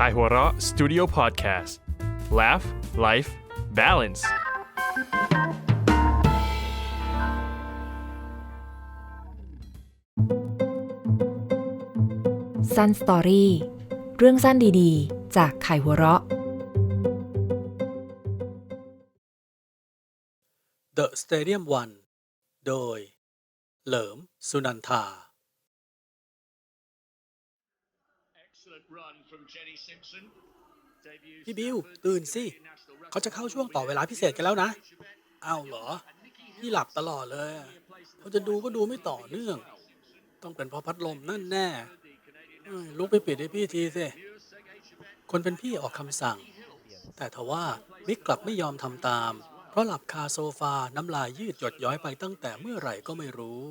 Kaihura Studio Podcast Laugh Life Balance สั้นสตอรี่เรื่องสั้นดีๆ จากไข่หัวเราะ The Stadium One โดย เหลิม สุนันทา พี่บิวตื่นสิ เขาจะเข้าช่วงต่อเวลาพิเศษกันแล้วนะอ้าวเหรอ พี่หลับตลอดเลยอะเขาจะดูก็ดูไม่ต่อเนื่อง ต้องเป็นเพราะพัดลมนั่นแน่เอ้ยลุกไปปิดให้พี่ทีสิ คนเป็นพี่ออกคำสั่ง แต่ทว่ามิกกลับไม่ยอมทำตาม เพราะหลับคาโซฟาน้ำลายยืดหยดย้อยไปตั้งแต่เมื่อไหร่ก็ไม่รู้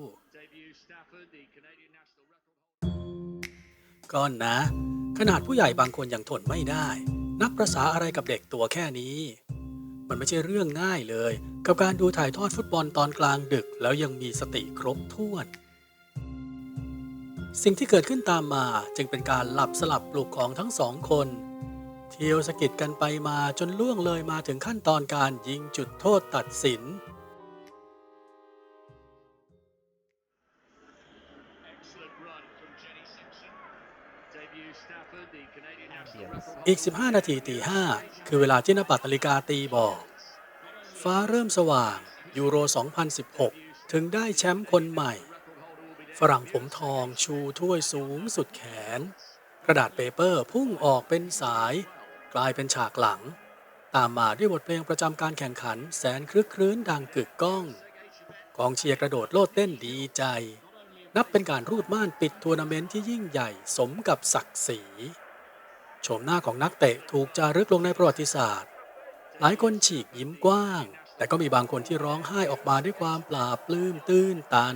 ก่อนนะ ขนาดผู้ใหญ่บางคนยังทนไม่ได้ นักประษาอะไรกับเด็กตัวแค่นี้ มันไม่ใช่เรื่องง่ายเลย กับการดูถ่ายทอดฟุตบอลตอนกลางดึก แล้วยังมีสติครบถ้วน สิ่งที่เกิดขึ้นตามมาจึงเป็นการหลับสลับปลุกของทั้งสองคน เที่ยวสะกิดกันไปมาจนล่วงเลยมาถึงขั้นตอนการยิงจุดโทษตัดสิน อีก 15 นาทีตีห้าคือเวลาที่นปัตนาฬิกาตีบอก ฟ้าเริ่มสว่างยูโร 2016 ถึงได้แชมป์คนใหม่ ฝรั่งผมทองชูถ้วยสูงสุดแขน กระดาษเปเปอร์พุ่งออกเป็นสาย กลายเป็นฉากหลัง ตามมาด้วยบทเพลงประจำการแข่งขันแสนคลึกครื้นดังกึกก้อง กองเชียร์กระโดดโลดเต้นดีใจ นับเป็นการรูดม่านปิดทัวร์นาเมนต์ที่ยิ่งใหญ่สมกับศักดิ์ศรีโฉมหน้าของนักเตะถูกจารึกลงในประวัติศาสตร์ หลายคนฉีกยิ้มกว้าง แต่ก็มีบางคนที่ร้องไห้ออกมาด้วยความปลาบปลื้มตื้นตัน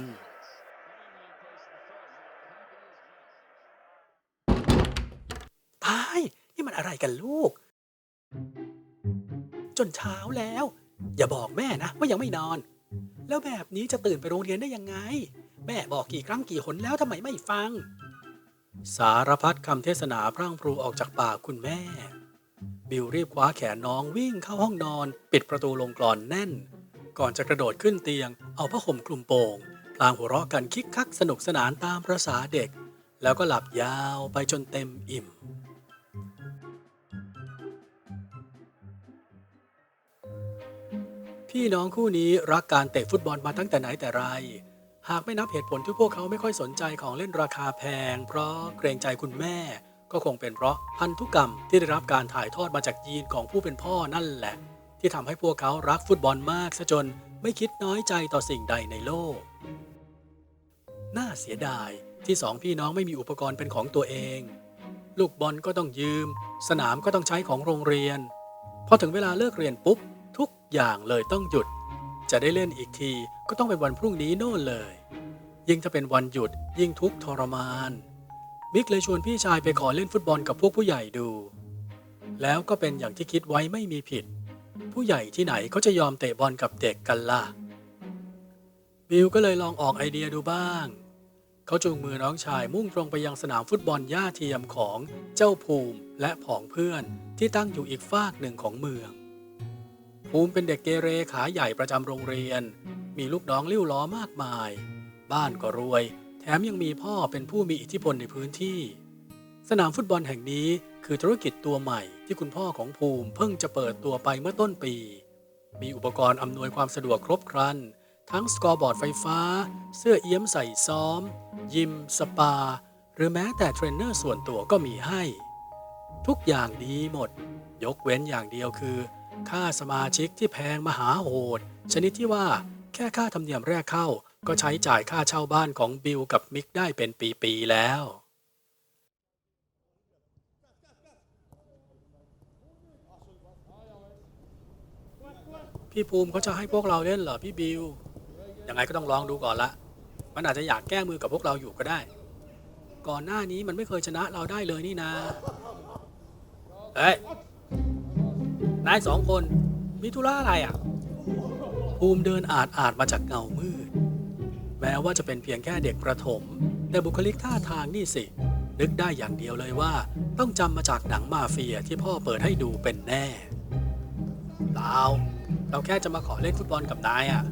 ตายนี่มันอะไรกันลูก จนเช้าแล้ว อย่าบอกแม่นะว่ายังไม่นอน แล้วแบบนี้จะตื่นไปโรงเรียนได้ยังไง แม่บอกกี่ครั้งกี่หนแล้วทำไมไม่ฟัง สารพัดคำเทศนาพรั่งพรูออกจากปากคุณแม่ บิวรีบคว้าแขนน้องวิ่งเข้าห้องนอน ปิดประตูลงกรอนแน่น ก่อนจะกระโดดขึ้นเตียง เอาผ้าห่มคลุมโปงพลางหัวเราะกันคิกคักสนุกสนานตามประษาเด็ก แล้วก็หลับยาวไปจนเต็มอิ่ม พี่น้องคู่นี้รักการเตะฟุตบอลมาตั้งแต่ไหนแต่ไร หากไม่นับเหตุผลที่พวกเขาไม่ค่อยสนใจของเล่นราคาแพง เพราะเกรงใจคุณแม่ ก็คงเป็นเพราะพันธุกรรมที่ได้รับการถ่ายทอดมาจากยีนของผู้เป็นพ่อนั่นแหละ ที่ทำให้พวกเขารักฟุตบอลมากซะจนไม่คิดน้อยใจต่อสิ่งใดในโลก น่าเสียดายที่สองพี่น้องไม่มีอุปกรณ์เป็นของตัวเอง ลูกบอลก็ต้องยืม สนามก็ต้องใช้ของโรงเรียน พอถึงเวลาเลิกเรียนปุ๊บ ทุกอย่างเลยต้องหยุด จะได้เล่นอีกที ก็ต้องเป็นวันพรุ่งนี้โน่นเลย ยิ่งถ้าเป็นวันหยุดยิ่งทุกข์ทรมานมิกเลยชวนพี่ชายไปขอเล่นฟุตบอลกับพวกผู้ใหญ่ดู แล้วก็เป็นอย่างที่คิดไว้ไม่มีผิด ผู้ใหญ่ที่ไหนเขาจะยอมเตะบอลกับเด็กกันล่ะ บิวก็เลยลองออกไอเดียดูบ้าง เขาจูงมือน้องชายมุ่งตรงไปยังสนามฟุตบอลหญ้าเทียมของเจ้าภูมิและผองเพื่อนที่ตั้งอยู่อีกฟากหนึ่งของเมืองภูมิเป็นเด็กเกเรขาใหญ่ประจำโรงเรียน มีลูกน้องลิ้วล้อมากมาย บ้านก็รวย แถมยังมีพ่อเป็นผู้มีอิทธิพลในพื้นที่ สนามฟุตบอลแห่งนี้คือธุรกิจตัวใหม่ที่คุณพ่อของภูมิเพิ่งจะเปิดตัวไปเมื่อต้นปี มีอุปกรณ์อำนวยความสะดวกครบครัน ทั้งสกอร์บอร์ดไฟฟ้า เสื้อเอี้ยมใส่ซ้อม ยิม สปา หรือแม้แต่เทรนเนอร์ส่วนตัวก็มีให้ ทุกอย่างดีหมด ยกเว้นอย่างเดียวคือ ค่าสมาชิกที่แพงมหาโหด ชนิดที่ว่า แค่ค่าธรรมเนียมแรกเข้า ก็ใช้จ่ายค่าเช่าบ้านของบิลกับมิกได้เป็นปีๆแล้ว พี่ภูมิเขาจะให้พวกเราเล่นเหรอพี่บิลยังไงก็ต้องลองดูก่อนละ มันอาจจะอยากแก้มือกับพวกเราอยู่ก็ได้ ก่อนหน้านี้มันไม่เคยชนะเราได้เลยนี่นาเฮ้ยนายสองคนมีธุระอะไรอะ ภูมิเดินอาดอาดมาจากเงามืด แม้ว่าจะเป็นเพียงแค่เด็กประถม แต่บุคลิกท่าทางนี่สิ นึกได้อย่างเดียวเลยว่า ต้องจำมาจากหนังมาเฟียที่พ่อเปิดให้ดูเป็นแน่เปล่าเราแค่จะมาขอเล่นฟุตบอลกับนายอะ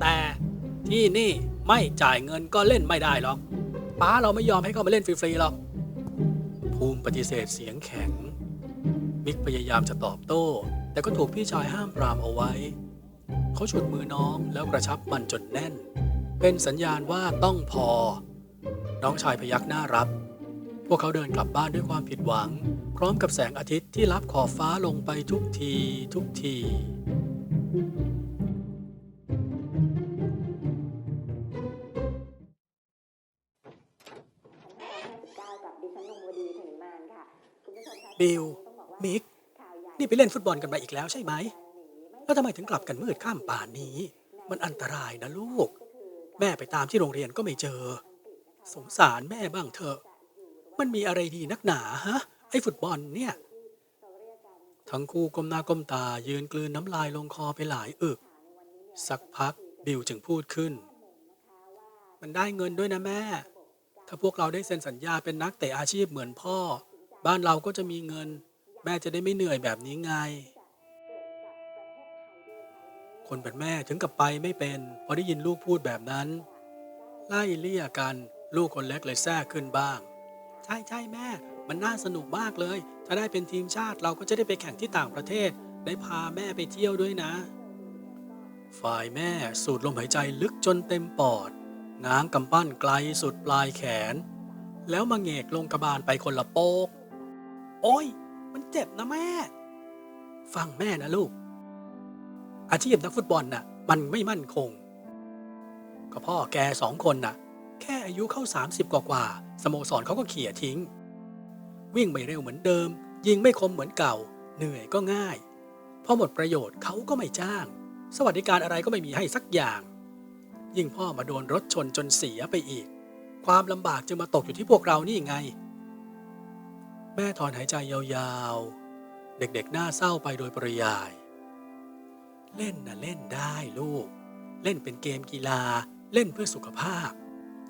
แต่ที่นี่ไม่จ่ายเงินก็เล่นไม่ได้หรอกป้าเราไม่ยอมให้เข้ามาเล่นฟรีๆหรอกภูมิปฏิเสธเสียงแข็ง มิกพยายามจะตอบโต้ แต่ก็ถูกพี่ชายห้ามปรามเอาไว้ เขาฉุดมือน้องแล้วกระชับมันจนแน่น เป็นสัญญาณว่าต้องพอ น้องชายพยักหน้ารับ พวกเขาเดินกลับบ้านด้วยความผิดหวัง พร้อมกับแสงอาทิตย์ที่ลับขอบฟ้าลงไปทุกทีทุกทีกับดิฉันนงวดีถึงมานค่ะคุณผู้ชมคะบิลต้องบอกว่ามิกข่าวใหญ่นี่ไปเล่นฟุตบอลกันมาอีกแล้วใช่ไหม แล้วทำไมถึงกลับกันมืดข้ามป่านนี้ มันอันตรายนะลูก แม่ไปตามที่โรงเรียนก็ไม่เจอ สงสารแม่บ้างเถอะ มันมีอะไรดีนักหนาฮะ ไอ้ฟุตบอลเนี่ย ทั้งคู่ก้มหน้าก้มตายืนกลืนน้ำลายลงคอไปหลายอึก สักพักบิวจึงพูดขึ้น มันได้เงินด้วยนะแม่ ถ้าพวกเราได้เซ็นสัญญาเป็นนักเตะอาชีพเหมือนพ่อ บ้านเราก็จะมีเงิน แม่จะได้ไม่เหนื่อยแบบนี้ไง คนเป็นแม่ถึงกับไปไม่เป็นพอได้ยินลูกพูดแบบนั้น ไล่เลี่ยกันลูกคนเล็กเลยแทรกขึ้นบ้าง ใช่ใช่แม่ มันน่าสนุกมากเลย ถ้าได้เป็นทีมชาติเราก็จะได้ไปแข่งที่ต่างประเทศ ได้พาแม่ไปเที่ยวด้วยนะ ฝ่ายแม่สูดลมหายใจลึกจนเต็มปอด ง้างกำปั้นไกลสุดปลายแขน แล้วมาเหงกลงกระบาลไปคนละโป๊ก โอ้ย มันเจ็บนะแม่ ฟังแม่นะลูก อาชีพนักฟุตบอลน่ะมันไม่มั่นคง ก็พ่อแกสองคนน่ะ แค่อายุเข้า 30 กว่ากว่าสโมสรเขาก็เขี่ยทิ้ง วิ่งไม่เร็วเหมือนเดิม ยิงไม่คมเหมือนเก่า เหนื่อยก็ง่าย พอหมดประโยชน์เขาก็ไม่จ้าง สวัสดิการอะไรก็ไม่มีให้สักอย่าง ยิ่งพ่อมาโดนรถชนจนเสียไปอีก ความลำบากจึงมาตกอยู่ที่พวกเรานี่ไง แม่ถอนหายใจยาวๆ เด็กๆหน้าเศร้าไปโดยปริยาย เล่นนะเล่นได้ลูก เล่นเป็นเกมกีฬา เล่นเพื่อสุขภาพ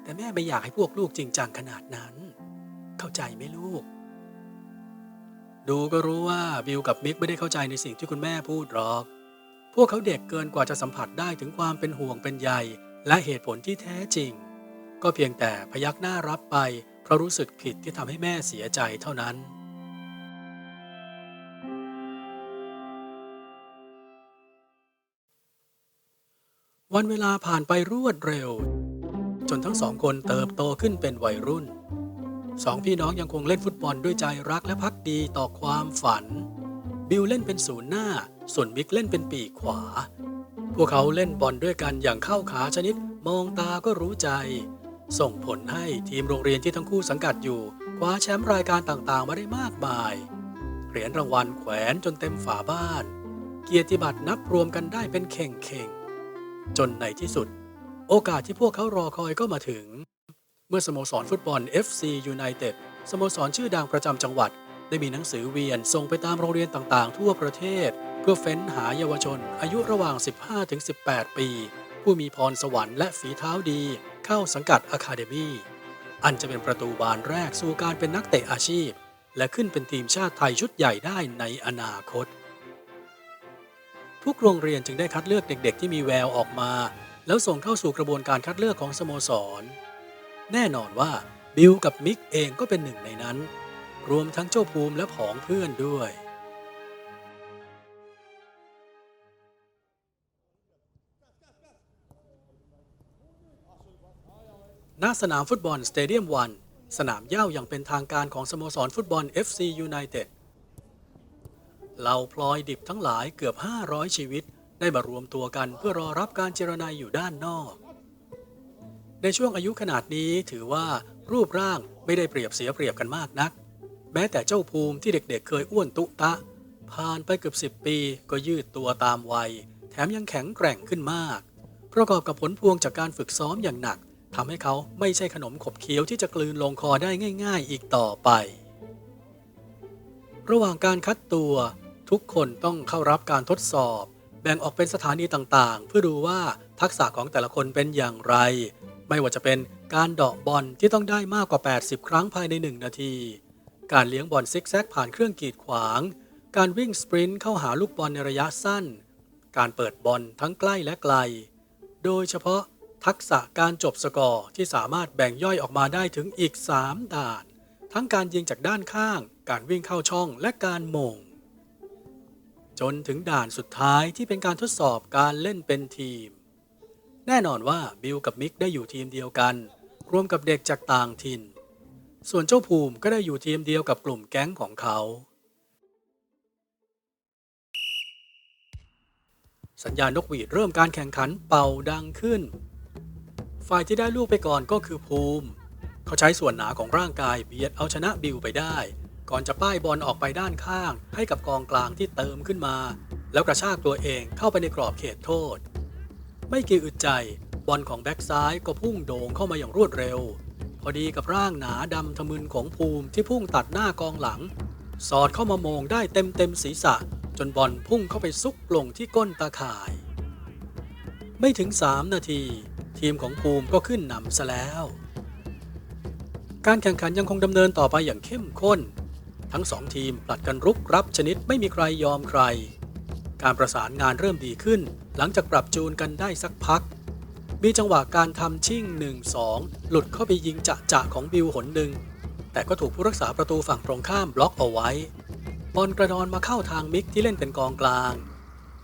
แต่แม่ไม่อยากให้พวกลูกจริงจังขนาดนั้น เข้าใจไหมลูก ดูก็รู้ว่าบิลกับมิกไม่ได้เข้าใจในสิ่งที่คุณแม่พูดหรอก พวกเขาเด็กเกินกว่าจะสัมผัสได้ถึงความเป็นห่วงเป็นใยและเหตุผลที่แท้จริง ก็เพียงแต่พยักหน้ารับไปเพราะรู้สึกผิดที่ทำให้แม่เสียใจเท่านั้น วันเวลาผ่านไปรวดเร็ว จนทั้งสองคนเติบโตขึ้นเป็นวัยรุ่น สองพี่น้องยังคงเล่นฟุตบอลด้วยใจรักและพักดีต่อความฝัน บิลเล่นเป็นศูนย์หน้า ส่วนมิกเล่นเป็นปีกขวา พวกเขาเล่นบอลด้วยกันอย่างเข้าขาชนิดมองตาก็รู้ใจ ส่งผลให้ทีมโรงเรียนที่ทั้งคู่สังกัดอยู่คว้าแชมป์รายการต่างๆ มาได้มากมาย เหรียญรางวัลแขวนจนเต็มฝาบ้าน เกียรติบัตรนับรวมกันได้เป็นเข่งๆ จนในที่สุด โอกาสที่พวกเขารอคอยก็มาถึง เมื่อสโมสรฟุตบอล FC United สโมสรชื่อดังประจำจังหวัด ได้มีหนังสือเวียนส่งไปตามโรงเรียนต่างๆ ทั่วประเทศ เพื่อเฟ้นหาเยาวชน อายุระหว่าง 15-18 ปี ผู้มีพรสวรรค์และฝีเท้าดี เข้าสังกัดอะคาเดมีอันจะเป็นประตูบานแรกสู่การเป็นนักเตะอาชีพ และขึ้นเป็นทีมชาติไทยชุดใหญ่ได้ในอนาคต ทุกโรงเรียนจึงได้คัดเลือกเด็ก ๆ ที่มีแววออกมา แล้วส่งเข้าสู่กระบวนการคัดเลือกของสโมสร แน่นอนว่าบิลกับมิกเองก็เป็นหนึ่งในนั้น รวมทั้งเจ้าภูมิและผองเพื่อนด้วย ณ สนามฟุตบอลสเตเดียมวัน สนามเหย้าอย่างเป็นทางการของสโมสรฟุตบอล FC United เหล่าพลอยดิบทั้งหลายเกือบ 500 ชีวิต ได้มารวมตัวกันเพื่อรอรับการเจรนายอยู่ด้านนอก ในช่วงอายุขนาดนี้ถือว่ารูปร่างไม่ได้เปรียบเสียเปรียบกันมากนัก แม้แต่เจ้าภูมิที่เด็กๆเคยอ้วนตุตะ ผ่านไปเกือบสิบปีก็ยืดตัวตามวัย แถมยังแข็งแกร่งขึ้นมาก ประกอบกับผลพวงจากการฝึกซ้อมอย่างหนักทำให้เขาไม่ใช่ขนมขบเคี้ยวที่จะกลืนลงคอได้ง่าย ๆ อีกต่อไป ระหว่างการคัดตัว ทุกคนต้องเข้ารับการทดสอบ แบ่งออกเป็นสถานีต่างๆ เพื่อดูว่าทักษะของแต่ละคนเป็นอย่างไร ไม่ว่าจะเป็นการเดาะบอลที่ต้องได้มากกว่า 80 ครั้งภายใน 1 นาที การเลี้ยงบอลซิกแซกผ่านเครื่องกีดขวาง การวิ่งสปรินต์เข้าหาลูกบอลในระยะสั้น การเปิดบอลทั้งใกล้และไกล โดยเฉพาะทักษะการจบสกอร์ที่สามารถแบ่งย่อยออกมาได้ถึงอีก 3 ด่าน ทั้งการยิงจากด้านข้าง การวิ่งเข้าช่องและการหมง จนถึงด่านสุดท้ายที่เป็นการทดสอบการเล่นเป็นทีม แน่นอนว่าบิลกับมิกได้อยู่ทีมเดียวกันรวมกับเด็กจากต่างถิ่น ส่วนเจ้าภูมิก็ได้อยู่ทีมเดียวกับกลุ่มแก๊งของเขา สัญญาณนกหวีดเริ่มการแข่งขันเป่าดังขึ้น ฝ่ายที่ได้ลูกไปก่อนก็คือภูมิ เขาใช้ส่วนหนาของร่างกายเบียดเอาชนะบิลไปได้ ก่อนจะป้ายบอลออกไปด้านข้าง ให้กับกองกลางที่เติมขึ้นมา แล้วกระชากตัวเองเข้าไปในกรอบเขตโทษ ไม่กี่อึดใจ บอลของแบ็กซ้ายก็พุ่งโด่งเข้ามาอย่างรวดเร็ว พอดีกับร่างหนาดำทะมึนของภูมิที่พุ่งตัดหน้ากองหลัง สอดเข้ามาโมงได้เต็มเต็มศีรษะ จนบอลพุ่งเข้าไปซุกลงที่ก้นตาข่าย ไม่ถึง 3 นาที ทีมของภูมิก็ขึ้นนำซะแล้ว การแข่งขันยังคงดำเนินต่อไปอย่างเข้มข้น ทั้งสองทีมผลัดกันรุกรับชนิดไม่มีใครยอมใคร การประสานงานเริ่มดีขึ้น หลังจากปรับจูนกันได้สักพัก มีจังหวะการทำชิ่ง 1-2 หลุดเข้าไปยิงจะจะของบิวหนหนึ่ง แต่ก็ถูกผู้รักษาประตูฝั่งตรงข้ามบล็อกเอาไว้บอลกระดอนมาเข้าทางมิกที่เล่นเป็นกองกลาง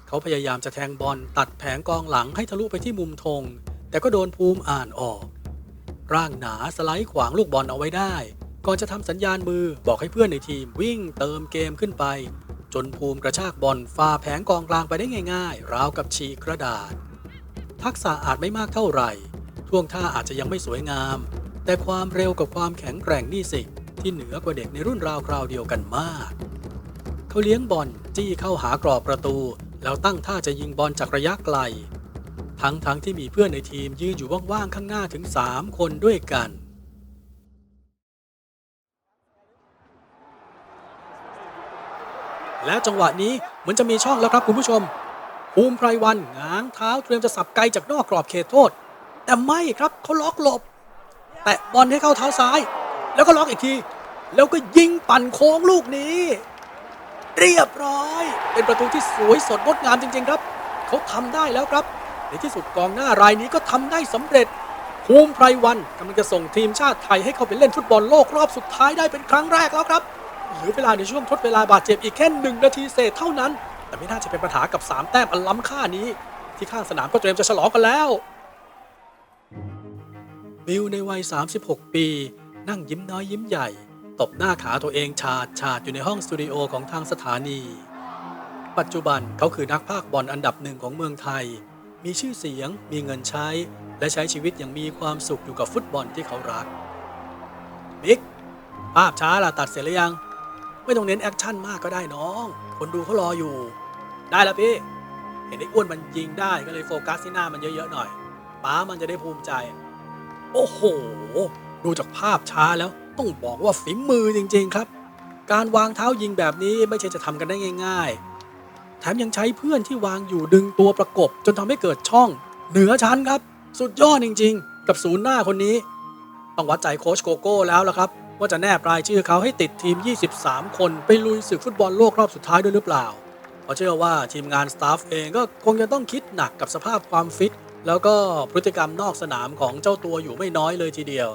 เขาพยายามจะแทงบอลตัดแผงกองหลังให้ทะลุไปที่มุมธงแต่ก็โดนภูมิอ่านออก ร่างหนาสไลด์ขวางลูกบอลเอาไว้ได้ ก่อนจะทำสัญญาณมือบอกให้เพื่อนในทีมวิ่งเติมเกมขึ้นไป จนภูมิกระชากบอลฝ่าแผงกองกลางไปได้ง่ายๆ ราวกับฉีกกระดาษ ทักษะอาจไม่มากเท่าไหร่ ท่วงท่าอาจจะยังไม่สวยงาม แต่ความเร็วกับความแข็งแกร่งนี่สิที่เหนือกว่าเด็กในรุ่นราวคราวเดียวกันมาก เขาเลี้ยงบอลจี้เข้าหากรอบประตู แล้วตั้งท่าจะยิงบอลจากระยะไกล ทั้งๆทที่มีเพื่อนในทีมยืนอยู่ว่างๆข้างหน้าถึง 3 คนด้วยกัน แล้วจังหวะนี้เหมือนจะมีช่องแล้วครับคุณผู้ชมภูมิไพรวันง้างเท้าเตรียมจะสับไกลจากนอกกรอบเขตโทษ แต่ไม่ครับเขาล็อกหลบ แตะบอลให้เข้าเท้าซ้าย แล้วก็ล็อกอีกที แล้วก็ยิงปั่นโค้งลูกนี้ เรียบร้อย เป็นประตูที่สวยสดงดงามจริง ๆ ครับ เขาทำได้แล้วครับ ในที่สุดกองหน้ารายนี้ก็ทำได้สำเร็จภูมิไพรวันกำลังจะส่งทีมชาติไทยให้เขาไปเล่นฟุตบอลโลกรอบสุดท้ายได้เป็นครั้งแรกแล้วครับ หลือเวลาในช่วงทดเวลาบาดเจ็บอีกแค่หนึ่งนาทีเศษเท่านั้น แต่ไม่น่าจะเป็นปัญหากับ 3 แต้มอันล้ำค่านี้ ที่ข้างสนามก็เตรียมจะฉลองกันแล้ว บิลในวัย 36 ปี นั่งยิ้มน้อยยิ้มใหญ่ ตบหน้าขาตัวเองชาดชาดอยู่ในห้องสตูดิโอของทางสถานี ปัจจุบันเขาคือนักพากบอลอันดับหนึ่งของเมืองไทย มีชื่อเสียง มีเงินใช้ และใช้ชีวิตอย่างมีความสุขอยู่กับฟุตบอลที่เขารักบิ๊กภาพช้าล่ะตัดเสร็จหรือยัง ไม่ต้องเน้นแอคชั่นมากก็ได้น้อง คนดูเขารออยู่ ได้แล้วพี่ เห็นไอ้อ้วนมันยิงได้ก็เลยโฟกัสที่หน้ามันเยอะๆหน่อยป้ามันจะได้ภูมิใจ โอ้โห ดูจากภาพช้าแล้วต้องบอกว่าฝีมือจริง ๆ ครับ การวางเท้ายิงแบบนี้ไม่ใช่จะทำกันได้ง่าย ๆ แถมยังใช้เพื่อนที่วางอยู่ดึงตัวประกบ จนทำให้เกิดช่อง เหนือชั้นครับ สุดยอดจริง ๆ กับศูนย์หน้าคนนี้ ต้องวัดใจโค้ชโกโก้แล้วละครับ ว่าจะแนบรายชื่อเขาให้ติดทีม 23 คน ไปลุยศึกฟุตบอลโลกรอบสุดท้ายด้วยหรือเปล่าเพราะเชื่อว่าทีมงานสตาฟเองก็คงจะต้องคิดหนักกับสภาพความฟิต แล้วก็พฤติกรรมนอกสนามของเจ้าตัวอยู่ไม่น้อยเลยทีเดียว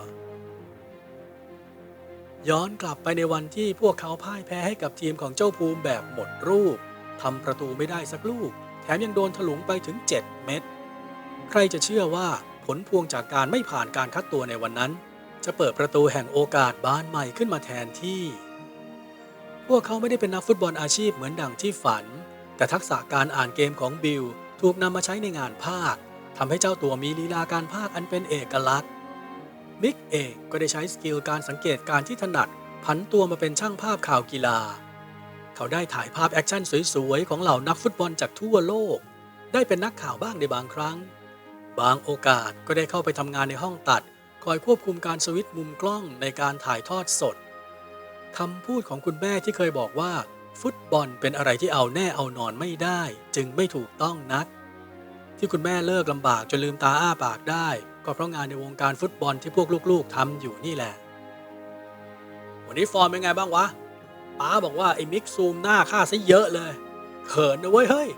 ย้อนกลับไปในวันที่พวกเขาพ่ายแพ้ให้กับทีมของเจ้าภูมิแบบหมดรูปทำประตูไม่ได้สักลูก แถมยังโดนถลุงไปถึง 7 เม็ดใครจะเชื่อว่าผลพวงจากการไม่ผ่านการคัดตัวในวันนั้น จะเปิดประตูแห่งโอกาสบานใหม่ขึ้นมาแทนที่ พวกเขาไม่ได้เป็นนักฟุตบอลอาชีพเหมือนดังที่ฝัน แต่ทักษะการอ่านเกมของบิลถูกนำมาใช้ในงานภาคทำให้เจ้าตัวมีลีลาการภาคอันเป็นเอกลักษณ์ มิกเองก็ได้ใช้สกิลการสังเกตการที่ถนัดผันตัวมาเป็นช่างภาพข่าวกีฬา เขาได้ถ่ายภาพแอคชั่นสวยๆ ของเหล่านักฟุตบอลจากทั่วโลก ได้เป็นนักข่าวบ้างในบางครั้ง บางโอกาสก็ได้เข้าไปทำงานในห้องตัด คอยควบคุมการสวิตช์มุมกล้องในการถ่ายทอดสดคำพูดของคุณแม่ที่เคยบอกว่า ฟุตบอลเป็นอะไรที่เอาแน่เอานอนไม่ได้ จึงไม่ถูกต้องนัก ที่คุณแม่เลิกลำบากจนลืมตาอ้าปากได้ ก็เพราะงานในวงการฟุตบอลที่พวกลูกๆทำอยู่นี่แหละ วันนี้ฟอร์มเป็นไงบ้างวะป้าบอกว่าไอ้มิกซูมหน้าข้าซะเยอะเลยเขินนะเว้ยเฮ้ย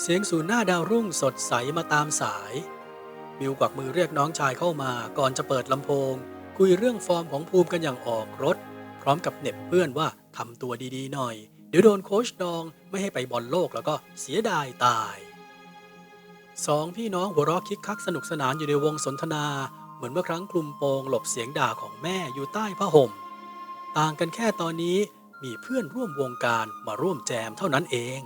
เสียงสูนหน้าดาวรุ่งสดใสมาตามสาย บิวกวักมือเรียกน้องชายเข้ามาก่อนจะเปิดลำโพง คุยเรื่องฟอร์มของภูมิกันอย่างออกรถ พร้อมกับเน็บเพื่อนว่าทำตัวดีๆหน่อย เดี๋ยวโดนโคชดองไม่ให้ไปบอลโลกแล้วก็เสียดายตายสองพี่น้องหัวเราะคิกคักสนุกสนานอยู่ในวงสนทนา เหมือนเมื่อครั้งคลุมโปงหลบเสียงด่าของแม่อยู่ใต้ผ้าห่ม ต่างกันแค่ตอนนี้มีเพื่อนร่วมวงการมาร่วมแจมเท่านั้นเอง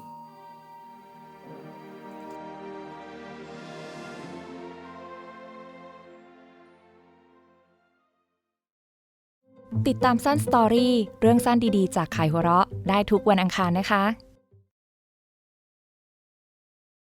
ติดตามสั้นสตอรี่เรื่องสั้นดีๆ จากขายหัวเราะ ได้ทุกวันอังคารนะคะ